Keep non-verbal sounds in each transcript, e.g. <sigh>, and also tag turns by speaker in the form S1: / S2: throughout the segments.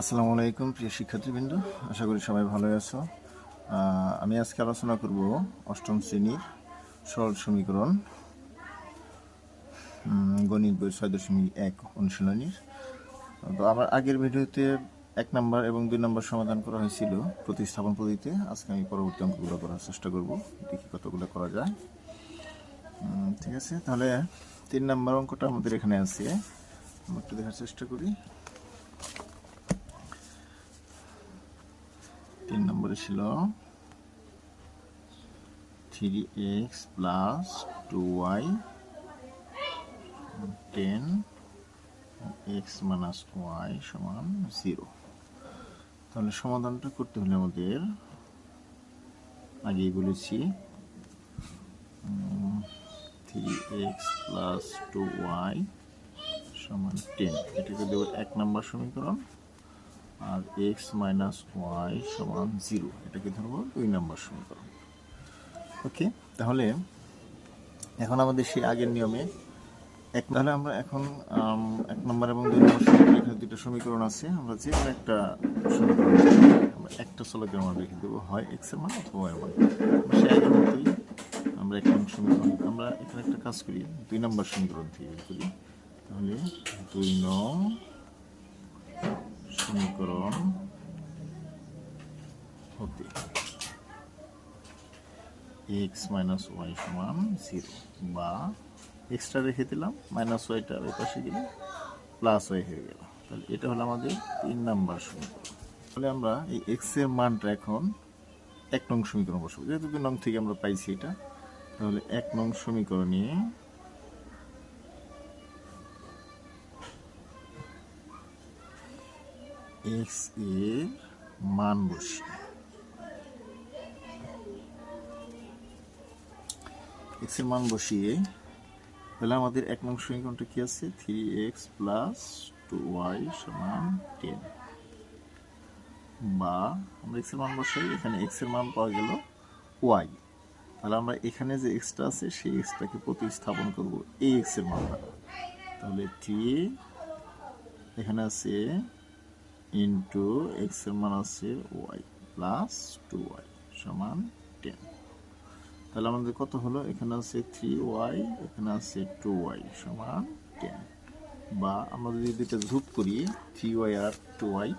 S1: আসসালামু আলাইকুম, প্রিয় শিক্ষার্থীবৃন্দ। আশা করি সবাই ভালো আছো। আমি আজকে আলোচনা করব অষ্টম শ্রেণির সরল সমীকরণ গণিত বই ছয় দশমিক এক অনুশীলনীর। তো আমার আগের ভিডিওতে এক নম্বর এবং দুই নম্বর সমাধান করা হয়েছিল প্রতিস্থাপন পদ্ধতিতে। আজকে আমি পরবর্তী অঙ্কগুলো করার চেষ্টা করব, দেখি কতগুলো করা যায়। ঠিক আছে, তাহলে তিন নম্বর অঙ্কটা আমাদের এখানে আছে। আমরা একটু দেখার চেষ্টা করি। তিন নম্বরে ছিল three X plus two Y ten X minus Y সমান জিরো তাহলে সমাধানটা করতে হলে আমাদের আগেই বলেছি three X plus two Y সমান টেন এটাকে দেবো এক নম্বর সমীকরণ। আর এক্স মাইনাস ওয়াই সমান জিরো। এটাকে ধরবো দুই নম্বর সমীকরণ। ওকে, তাহলে এখন আমাদের সেই আগের নিয়মে এক তাহলে আমরা এখন এক নম্বর এবং দুই নম্বর সমীকরণ, এখানে দুটো সমীকরণ আছে। আমরা যে কোনো একটা সমীকরণ আমরা একটা চলকের মান রেখে দেবো। হয় এক্সের মান অথবা ওয়াই এর মান। আমরা সেই আগের মতোই আমরা এক নম্বর সমীকরণ, আমরা এখানে একটা কাজ করি, দুই নম্বর সমীকরণ থেকে করি। তাহলে দুই নং সমীকরণ হতে এক্স মাইনাস ওয়াই সমান জিরো বা এক্সট্রা রেখে দিলাম মাইনাস ওয়াইটা ওই পাশে গেলে প্লাস ওয়াই হয়ে গেল। তাহলে এটা হলো আমাদের তিন নাম্বার সমীকরণ। তাহলে আমরা এই এক্সের মানটা এখন এক নং সমীকরণ বসবো। যেহেতু দুই নং থেকে আমরা পাইছি এটা, তাহলে এক নং সমীকরণে এক্সের মান বসি। এক্সের মান বসিয়ে তাহলে আমাদের এক নং সমীকরণটা কি আছে? Three X plus two Y সমান টেন বা আমরা এক্সের মান বসাই, এখানে এক্সের মান পাওয়া গেল ওয়াই তাহলে আমরা এখানে যে এক্সটা আছে, সেই এক্সটাকে প্রতিস্থাপন করব এই এক্সের মান তাহলে থ্রি এখানে আছে ইন্টু এক্সের মান আছে ওয়াই প্লাস টু ওয়াই সমান টেন তাহলে আমাদের কত হলো? এখানে আছে থ্রি ওয়াই এখানে আছে টু ওয়াই সমান টেন বা আমরা যদি দুইটা যোগ করি থ্রি ওয়াই আর টু ওয়াই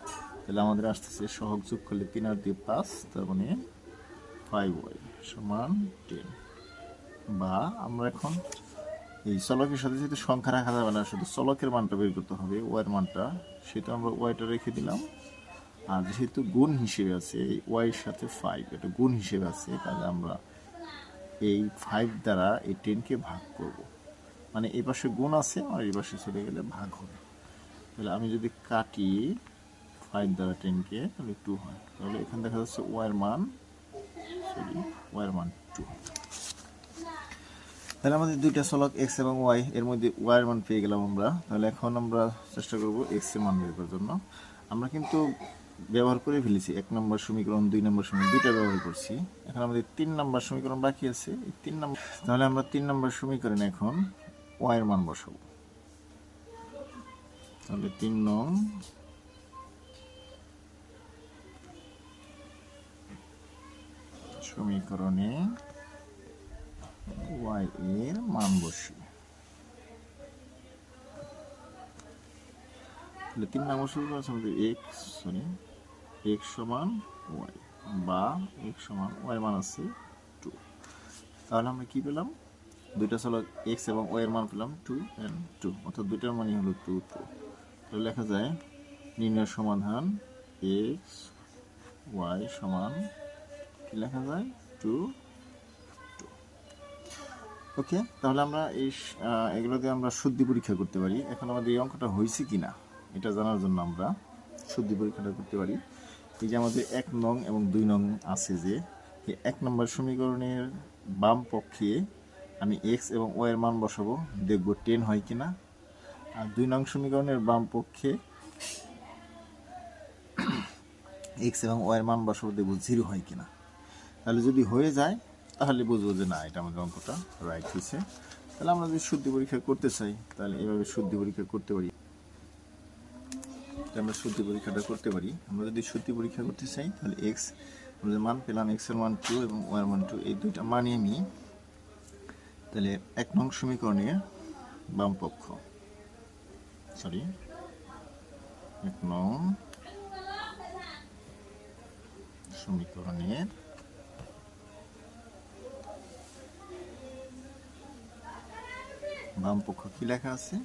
S1: তাহলে আমাদের আসতেছে সহগ যোগ করলে তিন আর দুই পাঁচ তার মানে ফাইভ ওয়াই সমান টেন বা আমরা এখন এই চলকের সাথে যেহেতু সংখ্যা রাখা যাবে না, শুধু চলকের মানটা বের করতে হবে ওয়াইয়ের মানটা, সেটা আমরা ওয়াইটা রেখে দিলাম। আর যেহেতু গুণ হিসেবে আছে, এই ওয়াইয়ের সাথে ফাইভ এটা গুণ হিসেবে আছে, তাহলে আমরা এই ফাইভ দ্বারা এই টেনকে ভাগ করব। মানে এই পাশে গুণ আছে আর এই পাশে চলে গেলে ভাগ হবে। তাহলে আমি যদি কাটি ফাইভ দ্বারা টেনকে তাহলে টু হয়। তাহলে এখানে দেখা যাচ্ছে ওয়াইয়ের মান সরি ওয়াইয়ের মান টু তাহলে আমাদের দুইটা চলক এক্স এবং ওয়াই এর মধ্যে ওয়াইয়ের মান পেয়ে গেলাম আমরা। তাহলে এখন আমরা চেষ্টা করব এক্সের মান বের করার জন্য। আমরা কিন্তু ব্যবহার করে ফেলেছি। এক নম্বর সমীকরণ, দুই নম্বর সমীকরণ, দুইটা ব্যবহার করছি। এখন আমাদের তিন নম্বর সমীকরণ বাকি আছে। এই তিন নম্বর তাহলে আমরা তিন নম্বর সমীকরণে এখন ওয়াইয়ের মান বসাবো। তাহলে তিন নং সমীকরণে ওয়াই এর মান বসি তাহলে তিন নম্বর সমীকরণ আছে আমাদের এক্স সরি এক্স সমান ওয়াই বা এক্স সমান ওয়াই মান আছে টু তাহলে আমরা কি পেলাম? দুইটা চলক এক্স এবং ওয়াই এর মান পেলাম টু অ্যান্ড টু অর্থাৎ দুইটার মানই হলো টু টু তাহলে লেখা যায় নির্ণয় সমাধান এক্স ওয়াই সমান কি লেখা যায়? টু ওকে, তাহলে আমরা এই এগুলো দিয়ে আমরা শুদ্ধি পরীক্ষা করতে পারি। এখন আমাদের এই অঙ্কটা হয়েছে কি না এটা জানার জন্য আমরা শুদ্ধি পরীক্ষাটা করতে পারি। এই যে আমাদের এক নং এবং দুই নং আছে যে এক নম্বর সমীকরণের বাম পক্ষে আমি এক্স এবং ওয়াই এর মান বসাবো, দেখব টেন হয় কি না আর দুই নং সমীকরণের বাম পক্ষে <coughs> এক্স এবং ওয়াই এর মান বসাবো, দেখব জিরো হয় কি না তাহলে যদি হয়ে যায় তাহলে বুঝব যে না, এটা আমাদের অঙ্কটা রাইট হয়েছে। তাহলে আমরা যদি শুদ্ধি পরীক্ষা করতে চাই, তাহলে এভাবে শুদ্ধি পরীক্ষা করতে পারি। আমরা সত্যি পরীক্ষাটা করতে পারি। আমরা যদি সত্যি পরীক্ষা করতে চাই, তাহলে এক্স আমরা মান পেলাম এক্সের মান টু এবং ওয়ার মান টু এই দুইটা মানিয়ে নিই তাহলে এক নং সমীকরণের বাম পক্ষ। সরি এক নং সমীকরণের বাম পক্ষ কি লেখা আছে?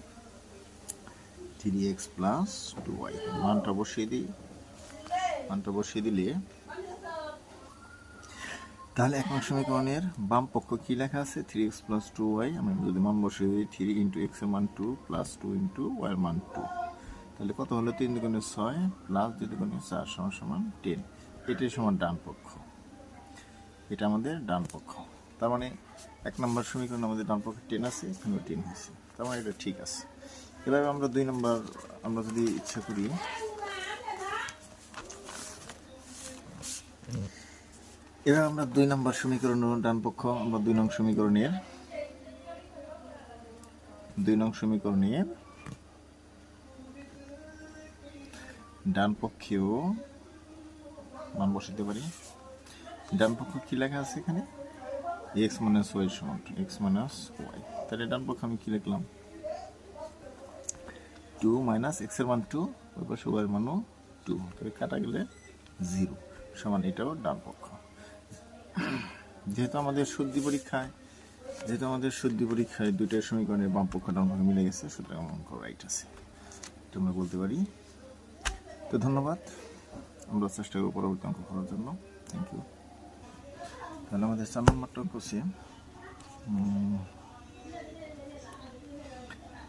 S1: Three X plus two Y মানটা বসিয়ে দিই। মানটা বসিয়ে দিলে তাহলে এক নং সমীকরণের বাম পক্ষ কি লেখা আছে? Three X plus two Y আমি যদি মান বসিয়ে দিই থ্রি ইন্টু এক্সের মান two plus two into Y মান টু তাহলে কত হলো? তিন দুগুণে ছয় প্লাস দুই দুগুণে চার সমান সমান টেন এটাই সমান ডান পক্ষ এটা আমাদের ডান পক্ষ তার মানে এক নম্বর সমীকরণ আমাদের ডান পক্ষে টেন আছে, এখানেও টেন হয়েছে। তার মানে এটা ঠিক আছে। এভাবে আমরা দুই নম্বর, আমরা যদি ইচ্ছা করি, এবার আমরা দুই নম্বর সমীকরণ ডান পক্ষ আমরা দুই নং সমীকরণের, দুই নং সমীকরণের ডান পক্ষেও মান বসাতে পারি। ডান পক্ষ কি লেখা আছে এখানে? এক্স মাইনাস ওয়াই সমান এক্স মাইনাস ওয়াই তাহলে ডান পক্ষ আমি কি লিখলাম? টু মাইনাস এক্সের মান টু ওই পাশে ওয়াই মানও টু তাহলে কাটা গেলে জিরো সমান এটাও ডান পক্ষ। যেহেতু আমাদের শুদ্ধি পরীক্ষায়, যেহেতু আমাদের শুদ্ধি পরীক্ষায় দুইটা সমীকরণের বাম পক্ষ ডান মিলে গেছে, সুতরাং অঙ্ক রাইট আছে। এটা আমরা বলতে পারি? তো ধন্যবাদ। আমরা চেষ্টা করব পরবর্তী অঙ্ক করার জন্য। থ্যাংক ইউ তাহলে আমাদের চার নম্বরটা হচ্ছে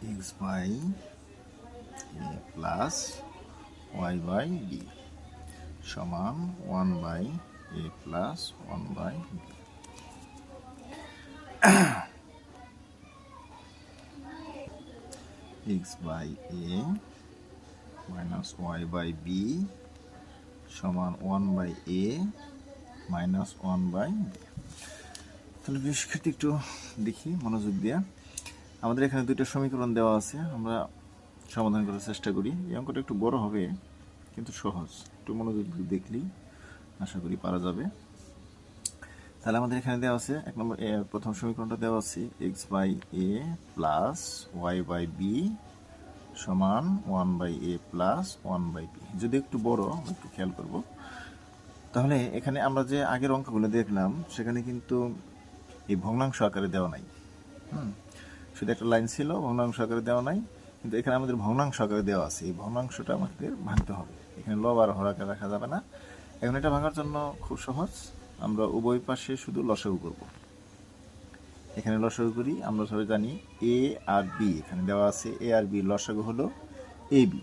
S1: X by A plus Y by B সমান one by A plus one by B X by A minus Y by B সমান one by A minus one by তাহলে বেশ ক্ষেত্রে একটু দেখি, মনোযোগ দিয়ে। আমাদের এখানে দুইটা সমীকরণ দেওয়া আছে, আমরা সমাধান করার চেষ্টা করি। এই অঙ্কটা একটু বড় হবে, কিন্তু সহজ। একটু মনোযোগ দেখলেই আশা করি পারা যাবে। তাহলে আমাদের এখানে দেওয়া আছে, এক নম্বর প্রথম সমীকরণটা দেওয়া আছে, X by A plus Y by B সমান one by A plus one by B. যদি একটু বড়, একটু খেয়াল করব। তাহলে এখানে আমরা যে আগের অঙ্কগুলো দেখলাম, সেখানে কিন্তু এই ভগ্নাংশ আকারে দেওয়া নাই। হুম? শুধু একটা লাইন ছিল, ভগ্নাংশ আকারে দেওয়া নাই, কিন্তু এখানে আমাদের ভগ্নাংশ আকারে দেওয়া আছে। এই ভগ্নাংশটা আমাদের ভাঙতে হবে। এখানে লব আর হর আকারে রাখা যাবে না। এখন এটা ভাঙার জন্য খুব সহজ। আমরা উভয় পাশে শুধু লসাগু করব। এখানে লসাগু করি, আমরা সবাই জানি এ আর বি এখানে দেওয়া আছে। এ আর বি লসাগু হলো এ বি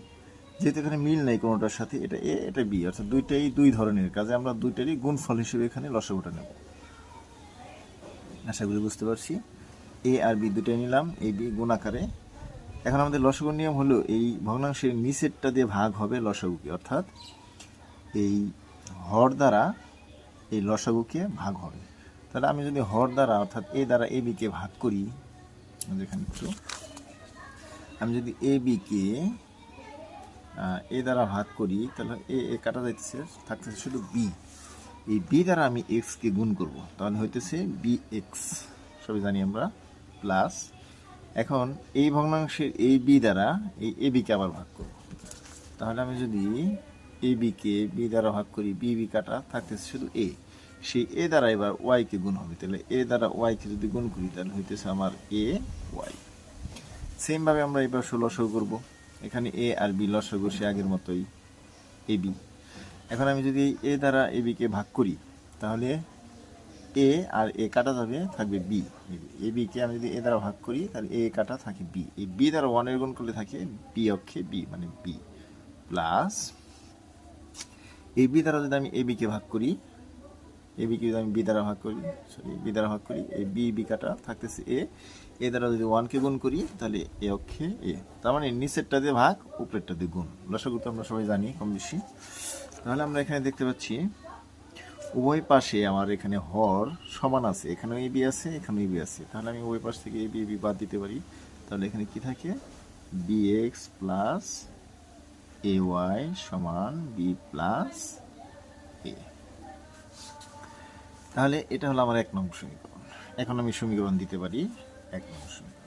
S1: যেহেতু এখানে মিল নাই কোনোটার সাথে, এটা এ, এটা বি, অর্থাৎ দুইটাই দুই ধরনের কাজে আমরা দুইটারই গুণফল হিসেবে এখানে লসাগুটা নেব। আশা করি বুঝতে পারছি। এ আর বি দুটাই নিলাম, এ, বি গুণ আকারে। এখন আমাদের লসগুর নিয়ম হলো এই ভগ্নাংশের নিচেরটা দিয়ে ভাগ হবে লসাগুকে, অর্থাৎ এই হর দ্বারা এই লসাগুকে ভাগ হবে। তাহলে আমি যদি হর দ্বারা, অর্থাৎ এ দ্বারা এ বিকে ভাগ করি আমি যদি এ বিকে এ দ্বারা ভাগ করি, তাহলে এ এ কাটা যাইতেছে, থাকতেছে শুধু বি এই বি দ্বারা আমি এক্সকে গুণ করব, তাহলে হইতেছে বি এক্স সবই জানি আমরা প্লাস এখন এই ভগ্নাংশের এই বি দ্বারা এই এ বিকে আবার ভাগ করব। তাহলে আমি যদি এ বিকে বি দ্বারা ভাগ করি বি বি কাটা, থাকতেছে শুধু এ সেই এ দ্বারা এবার ওয়াইকে গুণ হবে, তাহলে এ দ্বারা ওয়াইকে যদি গুণ করি, তাহলে হইতেছে আমার এ ওয়াই সেমভাবে আমরা এবার লসগু করব। এখানে এ আর বি লসগু সে আগের মতোই এ বি এখন আমি যদি এ দ্বারা এ বিকে ভাগ করি, তাহলে এ আর এ কাটা যাবে, থাকবে বি এ বিকে আমি যদি এ দ্বারা ভাগ করি, তাহলে এ কাটা থাকে বি এই বি দ্বারা ওয়ানের গুণ করলে থাকে বি অক্ষে বি মানে বি প্লাস এ বি দ্বারা যদি আমি এ বিকে ভাগ করি এ বিকে যদি আমি বি দ্বারা ভাগ করি সরি বি দ্বারা ভাগ করি, এই বি বি কাটা থাকতেছে এ এ দ্বারা যদি ওয়ানকে গুণ করি, তাহলে এ অক্ষে এ। তার মানে নিচেরটা দিয়ে ভাগ, উপরেরটা দিয়ে গুণ। লসাগু তো আমরা সবাই জানি, কম বেশি। তাহলে আমরা এখানে দেখতে পাচ্ছি, উভয় পাশে আমার এখানে হর সমান আছে। এখানেও এ, বি আছে, এখানেও বি আছে। তাহলে আমি উভয় পাশ থেকে এ, বি বি বাদ দিতে পারি। তাহলে এখানে কি থাকে? B X plus A Y সমান বি প্লাস এ। তাহলে এটা হলো আমার এক নম্বর সমীকরণ। এখন আমি সমীকরণ দিতে পারি। এক সমীকরণ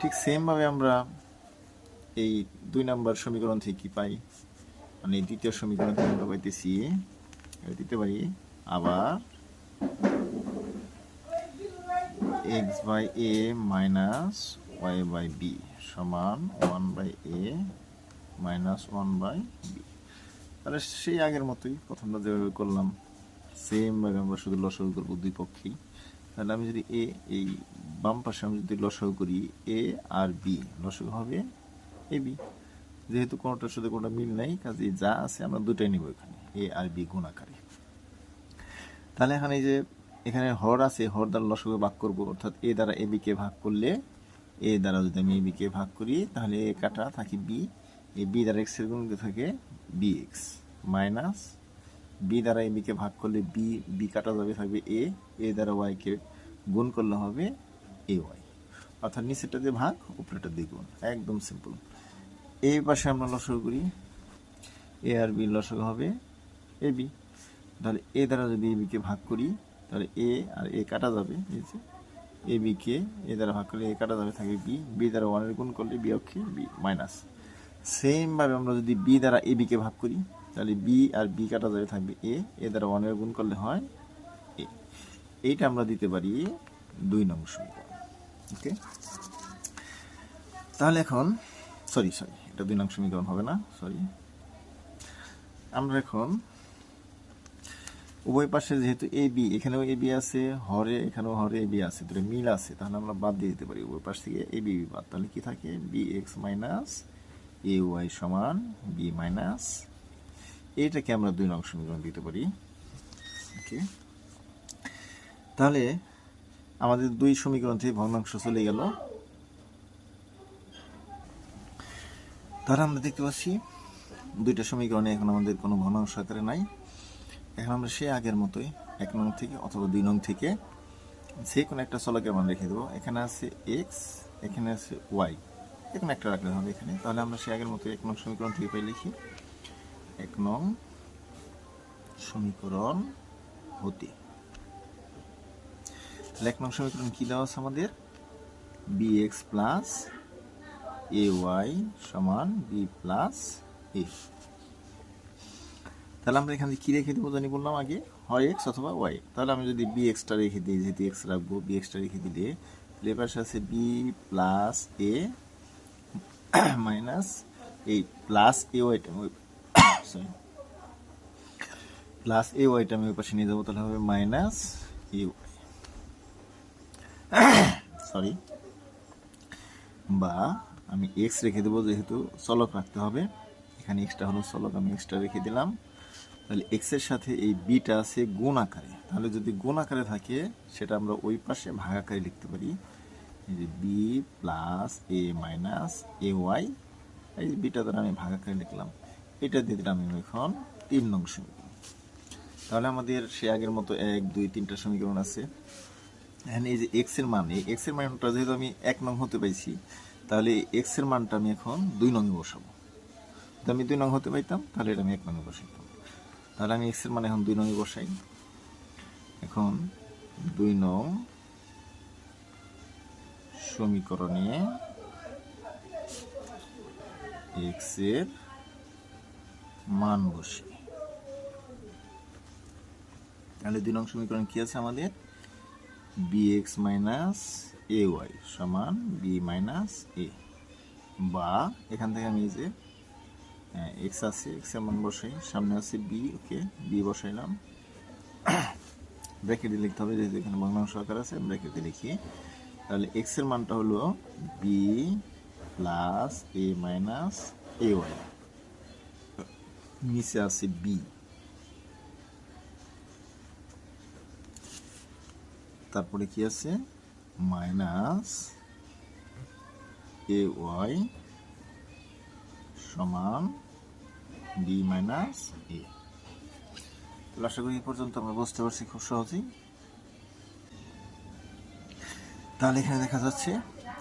S1: ঠিক সেমভাবে আমরা এই দুই নম্বর সমীকরণ থেকে কি পাই মানে দ্বিতীয় সমীকরণ থেকে আমরা পাইতেছি দিতে পারি আবার X by A minus Y by B সমান one by A minus one by B তাহলে সেই আগের মতোই প্রথমটা যেভাবে করলাম সেমভাবে আমরা শুধু লসাগু করব দুই পক্ষেই তাহলে আমি যদি এ এই বাম পাশে আমি যদি লসাগু করি এ আর বি লসাগু হবে এ বি যেহেতু কোনোটার সাথে কোনোটা মিল নাই কাজে যা আছে আমরা দুটাই নিব এখানে এ আর বি গুণ আকারে তাহলে এখানে যে এখানে হর আছে, হর দ্বারা লসকে ভাগ করব, অর্থাৎ এ দ্বারা এ বিকে ভাগ করলে এ দ্বারা যদি আমি এ বিকে ভাগ করি, তাহলে এ কাটা থাকে বি এই বি দ্বারা এক্সের গুণ থাকে বি এক্স মাইনাস বি দ্বারা এম বিকে ভাগ করলে বি বি কাটা যাবে, থাকবে এ এ দ্বারা ওয়াইকে গুণ করলে হবে এ ওয়াই অর্থাৎ নিচেরটা দিয়ে ভাগ উপরেটা দিয়ে গুণ। একদম সিম্পল এই পাশে আমরা লসক করি। এ আর বি লসক হবে এ বি তাহলে এ দ্বারা যদি এ বিকে ভাগ করি, তাহলে এ আর এ কাটা যাবে, এই যে। এ বিকে এ দ্বারা ভাগ করলে এ কাটা যাবে, থাকবে বি বি দ্বারা ওয়ানের গুণ করলে বি অক্ষে বি মাইনাস। সেমভাবে আমরা যদি বি দ্বারা এ বিকে ভাগ করি তাহলে বি আর বি কাটা যাবে থাকবে এ এ দ্বারা ওয়ানের গুণ করলে হয় এ এইটা আমরা দিতে পারি দুই নম্বর সমীকরণ ওকে তাহলে এখন সরি সরি এটা দুই নং সমীকরণ হবে না সরি আমরা এখন উভয় পাশে যেহেতু এ বি এখানেও এ বি আছে, হরে, এখানেও হরে এ বি আছে, দুটো মিল আছে, তাহলে আমরা বাদ দিয়ে দিতে পারি উভয় পাশ থেকে এ বি বাদ। তাহলে কি থাকে? B X minus A Y সমান বি মাইনাস এইটাকে আমরা দুই নং সমীকরণ দিতে পারি। ওকে তাহলে আমাদের দুই সমীকরণ থেকে ভগ্নাংশ চলে গেল। তাহলে আমরা দেখতে পাচ্ছি দুইটা সমীকরণে এখন আমাদের কোনো ভগ্নাংশ আকারে নাই। এখন আমরা সেই আগের মতোই এক নং থেকে অথবা দুই নং থেকে যে কোনো একটা চলকের মান রেখে দেবো। এখানে আছে এক্স এখানে আছে ওয়াই কোনো একটা রাখলে হবে এখানে। তাহলে আমরা সেই আগের মতো এক নং সমীকরণ থেকে পাই লিখি। এক নং সমীকরণ হতে। এক নং সমীকরণ কি দেওয়া আছে আমাদের? B X plus A Y সমান বি প্লাস এ তাহলে আমরা এখানে কি রেখে দেবো জানি বললাম আগে? হয় এক্স অথবা ওয়াই তাহলে আমি যদি বি এক্সটা রেখে দিই, যেহেতু এক্স রাখব বি এক্সটা রেখে দিলে তাহলে এবার আছে বি প্লাস এ মাইনাস এই প্লাস এ ওয়াইটা প্লাস এ ওয়াইটা আমি ওই পাশে নিয়ে যাব, তাহলে হবে মাইনাস ওয়াই সরি বা আমি এক্স রেখে দেবো, যেহেতু চলক রাখতে হবে। এখানে এক্সটা হলো চলক আমি এক্সটা রেখে দিলাম। তাহলে এক্সের সাথে এই বিটা আছে গুণ আকারে। তাহলে যদি গুণ আকারে থাকে, সেটা আমরা ওই পাশে ভাগ আকারে লিখতে পারি। যে B plus A minus A Y এই বিটা দ্বারা আমি ভাগ আকারে লিখলাম। এটা দিয়ে দিলাম আমি এখন তিন নং সমীকরণ। তাহলে আমাদের সে আগের মতো এক, দুই, তিনটা সমীকরণ আছে। এখানে এই যে এক্সের মান, এই এক্সের মানটা যেহেতু আমি এক নং হতে পাইছি, তাহলে এক্সের মানটা আমি এখন দুই নং বসাবো। তো আমি দুই নং হতে পাইতাম, তাহলে এটা আমি এক নং বসাইতাম। তাহলে আমি এক্সের মান এখন দুই নং বসাই। এখন দুই নং সমীকরণে এক্সের মান বসে। তাহলে দুই নং সমীকরণ কি আছে আমাদের? B X minus A Y সমান বি মাইনাস এ বা এখান থেকে আমি যে এক্স আছে এক্সের মান বসাই, সামনে আছে বি ওকে বি বসাইলাম। ব্র্যাকেটে লিখতে হবে, যেহেতু এখানে ভগ্নাংশ আকার আছে ব্র্যাকেটে লিখি। তাহলে এক্সের মানটা হলো B plus A minus A Y নিচে আছে বি তারপরে কি আছে? মাইনাস এ ওয়াই সমান বি মাইনাস এ তাহলে করি পর্যন্ত আমরা বুঝতে পারছি খুব সহজেই। তাহলে এখানে দেখা যাচ্ছে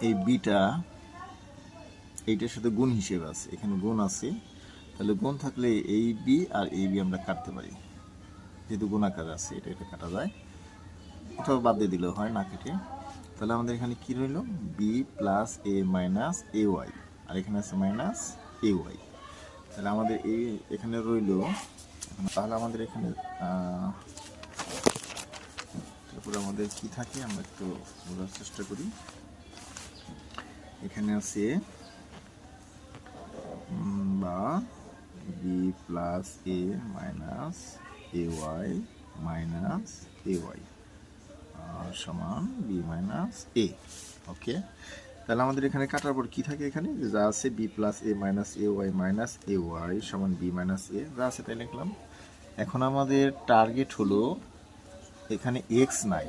S1: এই বিটা এইটার সাথে গুণ হিসেবে আছে। এখানে গুণ আছে তাহলে গুণ থাকলে এই বি আর এই বি আমরা কাটতে পারি। যেহেতু গুণাকার আছে, এটা এটা কাটা যায়। অথবা বাদ দিয়ে দিলেও হয় না কেটে। তাহলে আমাদের এখানে কি রইল? B plus A minus A Y আর এখানে আছে মাইনাস এ ওয়াই তাহলে আমাদের এই এখানে রইল। তাহলে আমাদের এখানে তারপরে আমাদের কি থাকে? আমরা একটু বোঝার চেষ্টা করি। এখানে আছে বা B plus A minus A Y minus A Y সমান বি মাইনাস এ ওকে তাহলে আমাদের এখানে কাটার পর কি থাকে এখানে? যে আছে B plus A minus A Y minus A Y সমান বি মাইনাস এ যা আছে তাই লিখলাম। এখন আমাদের টার্গেট হলো এখানে এক্স নাই,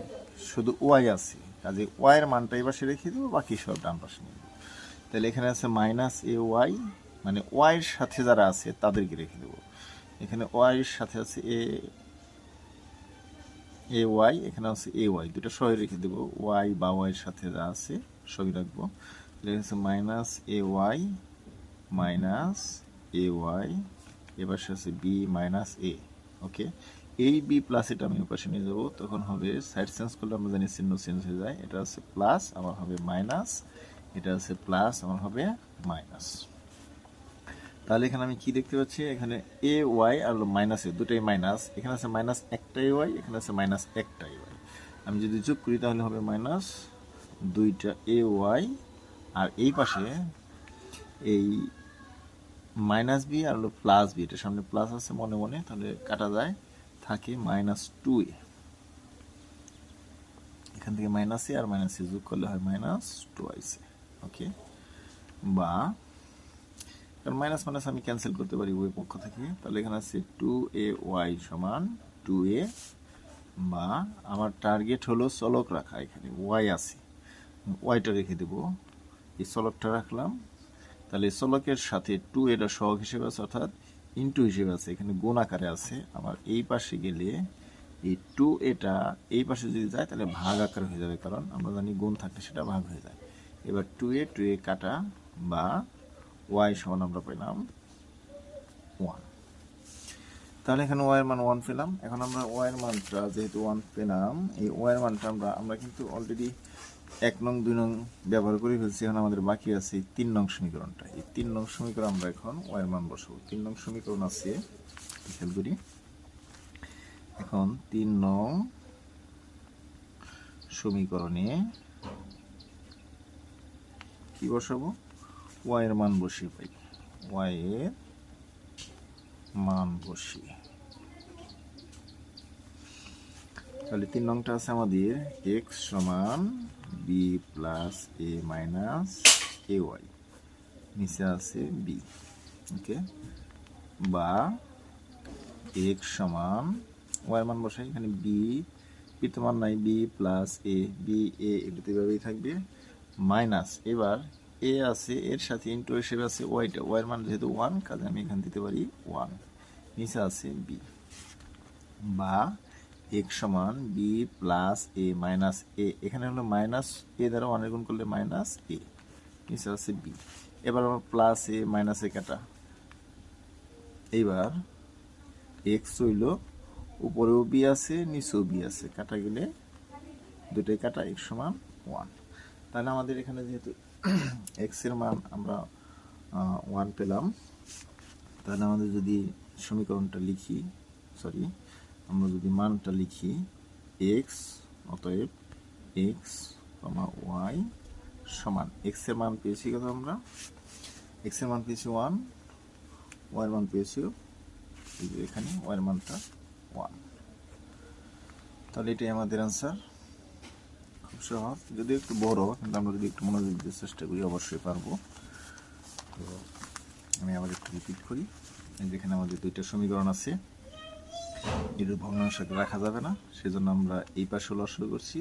S1: শুধু ওয়াই আছে, কাজে ওয়াইয়ের মানটা এই পাশে রেখে দেবো, বাকি সব ডান পাশে নিয়ে তাহলে এখানে আছে মাইনাস এ ওয়াই মানে ওয়াইয়ের সাথে যারা আছে, তাদেরকে রেখে দেবো। এখানে ওয়াইয়ের সাথে আছে এ এ ওয়াই, এখানে আছে এ ওয়াই। দুটো সহি রেখে দেবো। ওয়াই বা ওয়াইয়ের সাথে যা আছে সহি রাখব। আছে minus A Y, minus A Y এবার আছে বি মাইনাস এ, ওকে? এই বি প্লাস এটা আমি পাশে নিয়ে যাব। তখন হবে সাইড চেঞ্জ করলে আমরা জানি চিহ্ন চেঞ্জ হয়ে যায়। এটা আছে প্লাস, আমার হবে মাইনাস। এটা আছে প্লাস, আমার হবে মাইনাস। তাহলে এখানে আমি কি দেখতে পাচ্ছি? এখানে এ ওয়াই আর মাইনাস এ দুটোই মাইনাস এখানে আছে মাইনাস একটাই ওয়াই এখানে আছে মাইনাস একটাই ওয়াই আমি যদি যোগ করি তাহলে হবে মাইনাস দুইটা এ ওয়াই আর এই পাশে এই মাইনাস বি আর প্লাস বি এটা সামনে প্লাস আছে মনে মনে, তাহলে কাটা যায়। থাকে মাইনাস টু এ এখান থেকে মাইনাস এ আর মাইনাস এ যোগ করলে হয় মাইনাস টু আইসে ওকে বা কারণ মাইনাস মাইনাস আমি ক্যান্সেল করতে পারি ওই পক্ষ থেকে। তাহলে এখানে আছে টু এ ওয়াই সমান টু এ বা আমার টার্গেট হলো চলক রাখা এখানে। ওয়াই আছে। ওয়াইটা রেখে দেবো। এই চলকটা রাখলাম। তাহলে চলকের সাথে টু এটা সহগ হিসেবে আছে, অর্থাৎ ইন্টু হিসেবে আছে। এখানে গুণ আকারে আছে। আমার এই পাশে গেলে এই টু এটা এই পাশে যদি যায়, তাহলে ভাগ আকারে হয়ে যাবে। কারণ আমরা জানি গুণ থাকলে সেটা ভাগ হয়ে যায়। এবার টু এ টু এ কাটা বা ওয়াই সমান আমরা পেলাম ওয়ান তাহলে এখানে ওয়াইয়ের মান ওয়ান পেলাম। এখন আমরা ওয়াইয়ের মানটা যেহেতু ওয়ান পেলাম, এই ওয়াইয়ের মানটা আমরা আমরা কিন্তু অলরেডি এক নং, দুই নং ব্যবহার করে ফেলছি। এখন আমাদের বাকি আছে তিন নং সমীকরণটা। এই তিন নং সমীকরণ আমরা এখন ওয়াইয়ের মান বসাবো। তিন নং সমীকরণ আছে খেয়াল করি। এখন তিন নং সমীকরণে কি বসাবো? ওয়াই এর মান বসিয়ে পাই। ওয়াই এর মান বসিয়ে। তাহলে তিন নংটা আছে আমাদের। এক্স সমান B plus A minus A Y নিচে আছে বি ওকে বা এক্স সমান ওয়াই মান বসাই। এখানে বি বি তো মান নাই। B plus A B A এগুলোতে এভাবেই থাকবে। মাইনাস এবার এ আছে, এর সাথে ইন্টু হিসেবে আছে ওয়াইটা ওয়াইয়ের মান যেহেতু ওয়ান কাজে আমি এখানে দিতে পারি ওয়ান নিচে আছে বি বা এক সমান B plus A minus A এখানে হলো মাইনাস এ দ্বারা ওয়ানের গুণ করলে মাইনাস এ নিচে আছে বি এবার আমার প্লাস এ মাইনাস এ কাটা। এইবার এক্স হইল, উপরেও বি আছে, নিচেও বি আছে। কাটা গেলে দুটোই কাটা এক সমান ওয়ান তাহলে আমাদের এখানে যেহেতু এক্সের মান আমরা ওয়ান পেলাম। তাহলে আমাদের যদি সমীকরণটা লিখি সরি আমরা যদি মানটা লিখি এক্স অতএব এক্স কমা ওয়াই সমান। এক্সের মান পেয়েছি কত আমরা? এক্সের মান পেয়েছি ওয়ান ওয়াই এর মান পেয়েছি এখানে ওয়াই এর মানটা ওয়ান তাহলে এটাই আমাদের খুব সহজ যদি একটু বড়, কিন্তু আমরা যদি একটু মনোযোগ দিতে চেষ্টা করি, অবশ্যই পারব। তো আমি আবার একটু রিপিট করি। যেখানে আমাদের দুইটা সমীকরণ আছে এদের ভগ্নাংশকে রাখা যাবে না, সেজন্য আমরা এই পাশে লসগু করছি।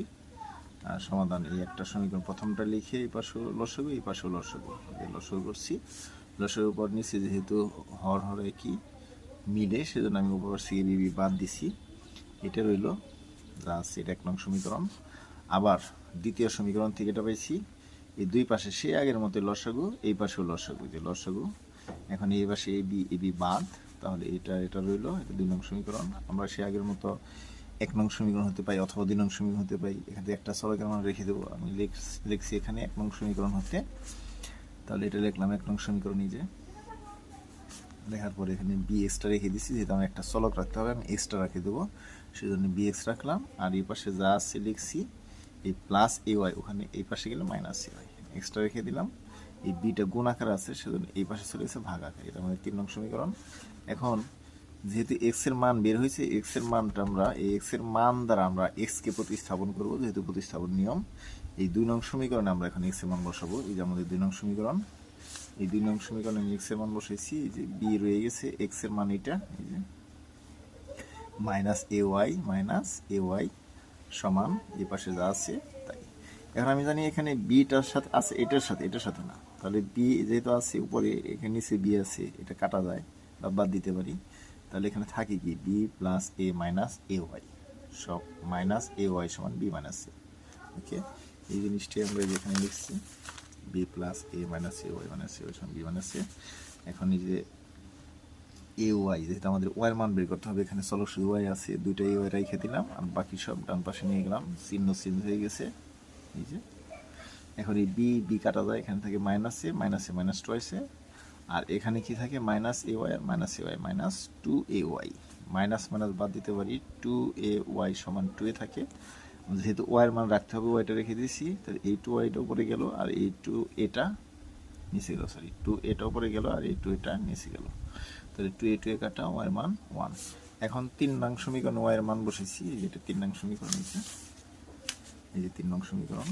S1: আর সমাধান এই একটা সমীকরণ প্রথমটা লিখে এই পাশে লসগু এই পাশে লসগু এই লসগু করছি। লসগু পর নিচে যেহেতু হর হরে কি মিলে, সেজন্য আমি উপর সি বিবি বাদ দিছি। এটা রইল যা আছে এটা এক নং সমীকরণ। আবার দ্বিতীয় সমীকরণ থেকে এটা পাইছি। এই দুই পাশে সে আগের মতো লসাগু, এই পাশেও লসাগু, যে লসাগু। এখন এই পাশে এ, বি এ, বি বাদ, তাহলে এটা এটা রইল, এটা দুই নং সমীকরণ। আমরা সে আগের মতো এক নং সমীকরণ হতে পাই অথবা দুই নং সমীকরণ হতে পাই। এখান থেকে একটা সরকার মান রেখে দেবো। আমি লিখ- লিখছি এখানে এক নং সমীকরণ হতে। তাহলে এটা লিখলাম এক নং সমীকরণ নিজে লেখার পরে এখানে বি এক্সট্রা রেখে দিচ্ছি যেহেতু আমার একটা চলক রাখতে হবে, আমি এক্সট্রা রেখে দেবো। সেই জন্য বি এক্স রাখলাম। আর এই পাশে যা আছে লিখছি এই প্লাস এ ওয়াই ওখানে এই পাশে গেলে মাইনাস এ ওয়াই এক্সট্রা রেখে দিলাম। এই বিটা গুণ আকার আছে, সেজন্য এই পাশে চলে গেছে ভাগ আকার। এটা আমাদের তিন নং সমীকরণ। এখন যেহেতু এক্সের মান বের হয়েছে এক্সের মানটা আমরা, এই এক্সের মান দ্বারা আমরা এক্স কে প্রতিস্থাপন করব, যেহেতু প্রতিস্থাপন নিয়ম। এই দুই নং সমীকরণে আমরা এখন এক্সের মান বসাবো। এই যে আমাদের দুই নং সমীকরণ। এই দুই নং সমীকরণে আমি এক্সের মান বসাইছি। এই যে বি রয়ে গেছে এক্সের মান এটা, এই যে। Minus A Y minus A Y সমান, এই পাশে যা আছে, তাই। এখন আমি জানি এখানে বিটার সাথে, আছে এটার সাথে এটার সাথে না। তাহলে বি যেহেতু আছে, উপরে, এখানে নিচে বি আছে, এটা কাটা যায়, বা বাদ দিতে পারি। তাহলে এখানে থাকে কি? B plus A minus A Y সব মাইনাস এ ওয়াই সমান বি মাইনাস এ ওকে এই জিনিসটি আমরা যেখানে লিখছি B plus A minus A Y minus A Y সমান বি মাইনাস এ এখন এই যে এ ওয়াই যেহেতু আমাদের ওয়াইয়ের মান বের করতে হবে, এখানে চলো শুধু ওয়াই আছে, দুইটা এ ওয়াই রেখে দিলাম, আর বাকি সব ডান পাশে নিয়ে গেলাম, চিহ্ন চিহ্ন হয়ে গেছে, এই যে। এখন এই বি বি কাটা যায়, এখান থেকে minus A minus A minus two আছে আর এখানে কি থাকে minus A Y R minus A Y minus two A Y minus minus বাদ দিতে পারি টু এ ওয়াই সমান টু এ থাকে। যেহেতু ওয়াইয়ের মান রাখতে হবে, ওয়াইটা রেখে দিয়েছি, তাহলে এই টু ওয়াইটা উপরে গেল, আর এই টু এটা নিচে গেল সরি টু এটা উপরে গেল, আর এই টু এটা নিচে গেল। তাহলে টু এ টু এ কাটা ওয়াই মান ওয়ান এখন তিন নং সমীকরণ ওয়াইয়ের মান বসেছি, এই যেটা তিন নং সমীকরণ আছে এই যে তিন নং সমীকরণ।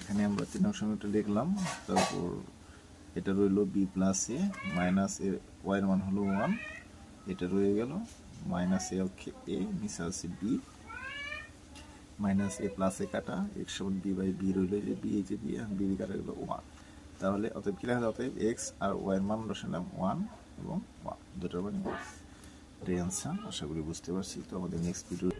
S1: এখানে আমরা তিন নং সমীকরণটা লিখলাম তারপর এটা রইল B plus A minus A ওয়াইয়ের মান হলো ওয়ান এটা রয়ে গেল মাইনাস এ অক্ষে এ নিচে আছে B minus A plus A কাটা এক্স সমান বি বাই বি রইল যে বি এই যে বি বি কাটা গেলো ওয়ান তাহলে অতএব কি লেখা? অতএব এক্স আর ওয়াইয়ের মান বসালাম ওয়ান এবং দুটো মানে এটাই আশা করি বুঝতে পারছি। তো আমাদের নেক্সট ভিডিও